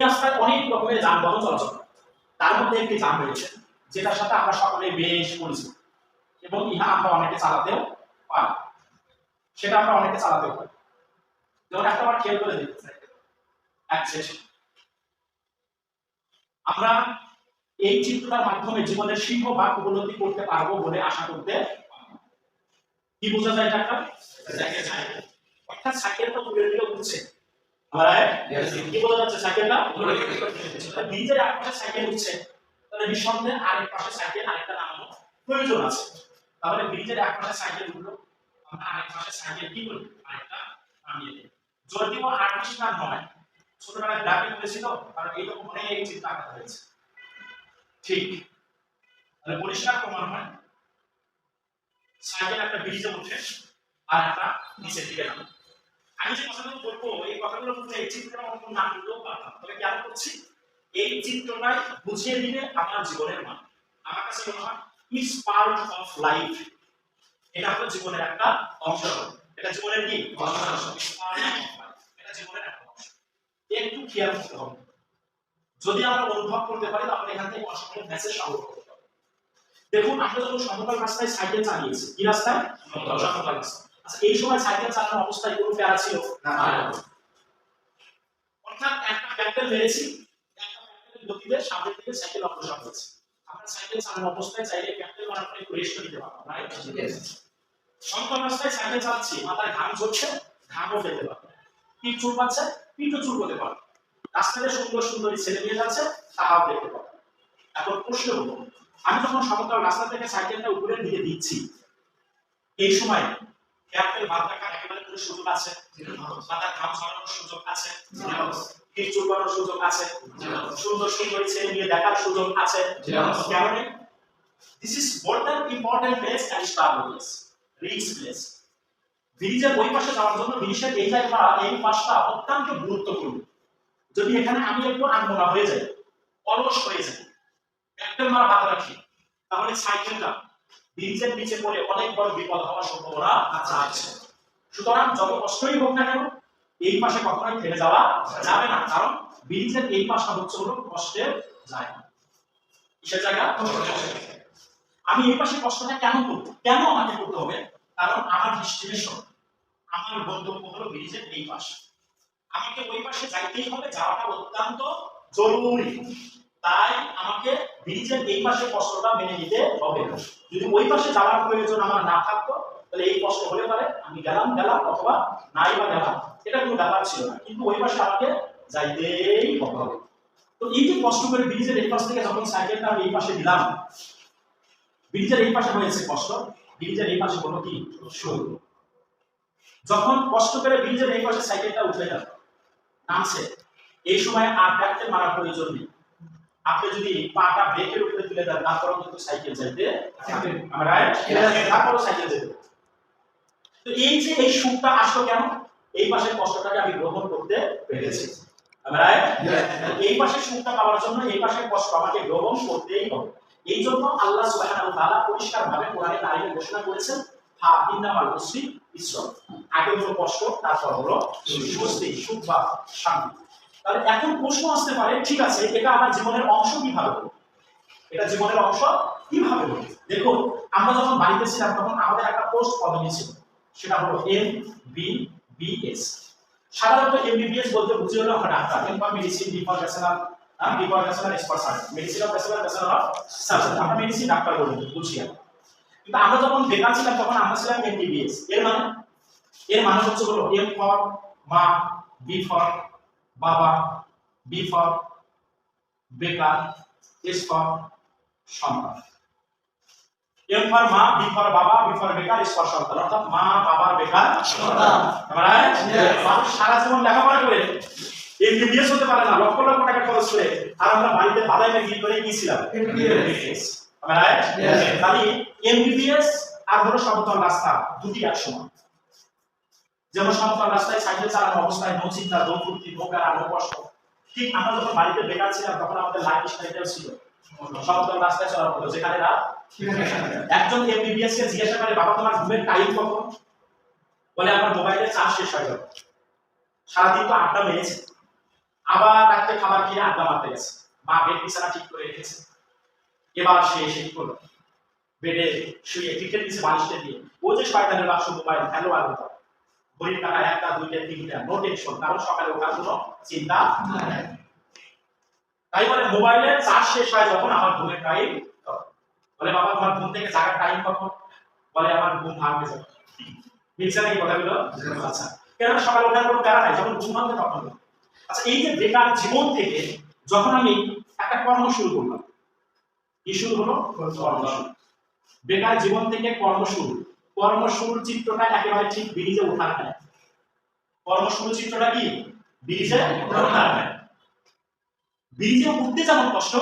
রাস্তায় অনেক রকমের যানবাহন চলাচল। তার মধ্যে একটি যান রয়েছে যেটার সাথে আমরা সকলে বেশ পরিচিত এবং ইহা আমরা অনেকে চালাতেও পারি। সেটা আমরা অনেকে চালাতেও পারি। যেমন একটা বার খেয়াল করে দেখতে চাই। অ্যাক্সেস আমরা এই চিত্রটার মাধ্যমে জীবনের সিংহভাগ উপলব্ধি করতে পারব বলে আশা করতে কি বোঝা যায় একটা অর্থাৎ সাইকেলটা দূরে উঠছে আমরা কি বোঝা যাচ্ছে সাইকেলটা ব্রিজের এক পাশে সাইকেল উঠছে। তাহলে নিঃসন্দেহে আরেক পাশে সাইকেল আরেকটা নামানো প্রয়োজন আছে। তাহলে ব্রিজের এক পাশে সাইকেল উঠল। আমরা আরেক পাশে সাইকেল কি করব? আরেকটা নামিয়ে দিই যদিও আর্টিস্টরা নয় ছোটবেলায় গ্রাফিক করেছিল কারণ এইরকম অনেক চিন্তা আঁকাতে হয়েছে। ঠিক। তাহলে পরিষ্কার প্রমাণ হয়। সাইকেল একটা ব্রিজে উঠে আর একটা নিচের দিকে নামে। আমি যে কথাগুলো বলব, এই কথাগুলো বলতে এই চিত্রটা কোনো নাম পারতাম তবে কেন করছি এই চিত্রটাই বুঝিয়ে দিবে আমার জীবনের মান। আমার কাছে মনে হয় ইটস পার্ট অফ লাইফ এটা হলো জীবনের একটা অংশ। এটা জীবনের কি. এটা জীবনের একটা অংশ। একটু খেয়াল করতে হবে। যদি আমরা অনুভব করতে পারি, তাহলে এখান থেকে অসংখ্য মেসেজ সংগ্রহ করতে হবে। দেখুন, আমরা যখন সমতল রাস্তায় সাইকেল চালিয়েছি, কি রাস্তায়? সমতল আচ্ছা এই সময় সাইকেল চালানোর অবস্থায় কোনো প্যারা ছিল? না। অর্থাৎ একটা প্যাডেল মেরেছি একটা প্যাডেলের গতিতে সামনের দিকে সাইকেল অগ্রসর হচ্ছে আমরা সাইকেল চালানোর অবস্থায় চাইলে প্যাডেল মারার পরে একটু রেস্ট নিতে পারব রাইট রাস্তায় সাইকেল চালাচ্ছি মাথায় ঘাম ঝরছে ঘামও ফেলতে পারব পিঠ চুল পাচ্ছে পিঠও চুল করতে পারব রাস্তাতে সুন্দর সুন্দরী ছেলে মেয়ে যাচ্ছে তাহাও দেখতে পাবো এখন প্রশ্ন হলো আমি যখন সমতল রাস্তা থেকে সাইকেলটা উপরের দিকে দিচ্ছি এই সময় ক্যাপ্টেন ভাত রাখার একেবারে কোনো সুযোগ আছে। মাথার ঘাম ঝরানোর সুযোগ আছে। পিঠ চুল সুযোগ আছে। সুন্দর সুন্দর ছেলে মেয়ে দেখার সুযোগ আছে। কারণে this is more than important place and star place রিক্স প্লেস ব্রিজের ওই পাশে যাওয়ার জন্য ব্রিজের এই জায়গা এই পাশটা অত্যন্ত গুরুত্বপূর্ণ। যদি এখানে আমি একটু আনমনা হয়ে যাই, অলস হয়ে যাই ক্যাপ্টেন মারা হাত রাখি। তাহলে সাইকেলটা ব্রিজের নিচে পড়ে অনেক বড় বিপদ হওয়ার সম্ভাবনা আছে। সুতরাং যত কষ্টই হোক না কেন, এই পাশে কখনোই থেমে যাওয়া যাবে না, কারণ ব্রিজের এই পাশটা হচ্ছে হলো কষ্টের জায়গা কিসের জায়গা? আমি এই পাশে কষ্টটা কেন করব? কেন আমাকে করতে হবে? কারণ আমার ডেস্টিনেশন আমার গন্তব্য হলো ব্রিজের এই পাশ। আমাকে ওই পাশে যাইতেই হবে, যাওয়াটা অত্যন্ত জরুরি। তাই আমাকে ব্রিজের এই পাশে কষ্টটা মেনে নিতে হবে। যদি ওই পাশে যাওয়ার প্রয়োজন আমার না থাকতো, তাহলে এই কষ্ট হলে পারে আমি গেলাম গেলাম অথবা নাই বা গেলাম। এটা কোনো ব্যাপার ছিল না, কিন্তু ওই পাশে আমাকে যাইতেই হবে। তো এই যে কষ্ট করে ব্রিজের এই পাশ থেকে যখন সাইকেলটা আমি এই পাশে দিলাম ব্রিজের এই পাশে হয়েছে কষ্ট ব্রিজের এই পাশে হলো কি? সুখ যখন কষ্ট করে ব্রিজের এই পাশে সাইকেলটা উঠে গেল, নামছে। এই সময় আর ব্যাগকে মারার প্রয়োজন নেই। আপনি যদি পাটা ব্রেকের উপরে তুলে দেন তারপরেও কিন্তু সাইকেল যাইতে। আমরা তারপরেও সাইকেল যেতে তো এই যে এই সুখটা আসলো কেন? এই পাশের কষ্টটাকে আমি গ্রহণ করতে পেরেছি। এই পাশে সুখটা পাওয়ার জন্য এই পাশের কষ্ট আমাকে গ্রহণ করতেই হবে। এই জন্য আল্লাহ সুবহানাহু তাআলা পরিষ্কার ভাবে কোরআনে কারিমে ঘোষণা করেছেন হা ইন্নামাল উসরি ইসর আগে হলো কষ্ট তারপর হলো স্বস্তি সুখ বা শান্তি। তাহলে এখন প্রশ্ন আসতে পারে, ঠিক আছে, এটা আমার জীবনের অংশ কীভাবে এটা জীবনের অংশ কীভাবে দেখুন, আমরা যখন বাড়িতে ছিলাম, তখন আমাদের একটা পোস্ট পদবি ছিল, সেটা হলো এম বি বি এস সাধারণত এমবিবিএস বলতে বুঝি হলো doctor for medicine B for bachelor B for bachelor S for surgeon medicine of bachelor of surgeon আমরা মেডিসিন ডাক্তার বলি বুঝি। কিন্তু আমরা যখন বেকার ছিলাম, তখন আমরা ছিলাম এম এমবিবিএস এর মানে? এর মানে হচ্ছে হলো এম ফর মা বি ফর বাবা বি ফর বেকার এস ফর সন্তান। এম ফর মা বি ফর বাবা বি ফর বেকার এস ফর সন্তান। অর্থাৎ মা বাবার বেকার সন্তান। মানুষ সারা জীবন লেখাপড়া করে এমবিবিএস হতে পারে না লক্ষ লক্ষ টাকা খরচ করে আর আমরা বাড়িতে বাদাই মেঘি করে গিয়েছিলাম. তাহলে এমবিবিএস আর হলো সমতল রাস্তা দুটি এক সমান যেমন সমতল রাস্তায় সাইকেল চালানো অবস্থায় নো চিন্তা, নো ফুর্তি, নো প্যারা, নো কষ্ট। ঠিক আমরা যখন বাড়িতে বেকার ছিলাম, তখন আমাদের লাইফ স্টাইলটাও ছিল সমতল রাস্তায় চলা হতো। যেখানে রাত একজন এমবিবিএস কে জিজ্ঞাসা করে, বাবা, তোমার ঘুমের টাইম কখন বলে, আমার মোবাইলে চার্জ শেষ হয়ে যাবে সারাদিন তো আড্ডা মেরেছে। আবার রাত্রে খাবার খেয়ে আড্ডা মারতে গেছে। মা বেড বিছানা ঠিক করে রেখেছে। এবার সে এসে কি করল? বেডে শুয়ে ক্রিকেট দিচ্ছে বালিশটা দিয়ে ও যে শয়তানের বাক্স মোবাইল আর হতো ঘড়ির টাকা একটা, দুইটা, তিনটা কারণ সকালে ওঠার কোনো চিন্তা। তাই বলে চার্জ শেষ হয় যখন আমার ঘুমের টাইম বলে, বাবা, তোমার ঘুম থেকে টাইম কখন? বলে, আমার ঘুম ভাঙবে যখন। মিলছে নাকি কথাগুলো আচ্ছা কেন সকালে ওঠার কোনো প্যারা নাই, যখন ঘুম ভাঙবে তখন। আচ্ছা এই যে বেকার জীবন থেকে যখন আমি একটা কর্ম শুরু করলাম, কি শুরু হলো? কর্ম শুরু। বেকার জীবন থেকে কর্ম শুরু। কর্ম শুরুর চিত্রটা একেবারে ঠিক ব্রিজে ওঠার নেয় কর্মশুরু চিত্রটা কি? ব্রিজে ওঠার নেয় ব্রিজে উঠতে যেমন কষ্ট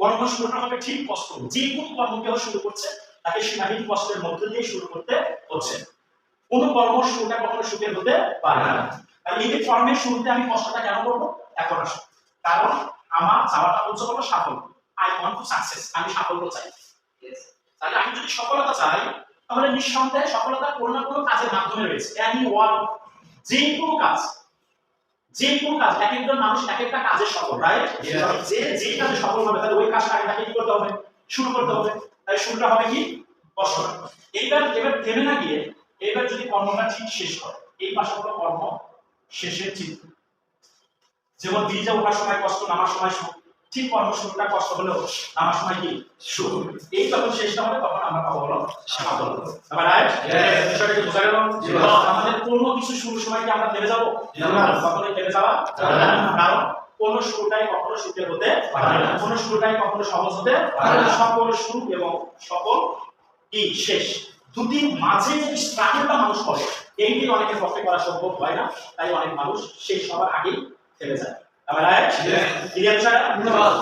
কর্ম শুরুটা হবে ঠিক কষ্ট। যে কোন শুরু করছে তাকে সীমাহীন কষ্টের মধ্য দিয়ে শুরু করতে হচ্ছে। কোন কর্ম শুরুটা কখনো সুখের হতে পারে না। আর এই যে কর্মের শুরুতে আমি কষ্টটা কেন করব? এখন আসো। কারণ আমার চাওয়াটা হচ্ছে হলো সাফল্য। আই ওয়ান্ট টু সাকসেস আমি সাফল্য চাই। তাহলে আমি যদি সফলতা চাই তাহলে নিঃসন্দেহে সফলতা কোনো না কোনো কাজের মাধ্যমে রয়েছে। এনি ওয়ান যে কোনো কাজ যে কোনো কাজ এক একজন মানুষ এক একটা কাজে সফল রাইট. যে যে কাজে সফল হবে তাহলে ওই কাজটা আগে তাকে কি করতে হবে? শুরু করতে হবে। তাই শুরুটা হবে কি? কষ্ট এইবার এবার থেমে না গিয়ে এবার যদি কর্মটা ঠিক শেষ করে এই পাশে হলো কর্ম শেষের চিত্র যেমন ব্রিজে ওঠার সময় কষ্ট নামার সময় সুখ ঠিক কর্ম শুরুটা কষ্ট হলেও নামার সময় কি? সুখ এই যখন শেষটা হবে তখন আমরা পাবো হলো সাফল্য। আবার রাইট Yes. বোঝা গেল? আমাদের কোনো কিছু শুরুর সময় কি আমরা থেমে যাব? না। কখনোই থেমে যাওয়া কারণ কোন শুরুটাই কখনো সুখের হতে পারে না। কোন শুরুটাই কখনো সহজ হতে পারে না। সকল শুরু এবং সকল কি শেষ। দুটির মাঝে যে স্ট্রাগলটা মানুষ করে। এইটি অনেকের পক্ষে করা সম্ভব হয় না। তাই অনেক মানুষ সেই সবার আগেই থেমে যায়। আমার রাইট Yes. ক্লিয়ার ধন্যবাদ।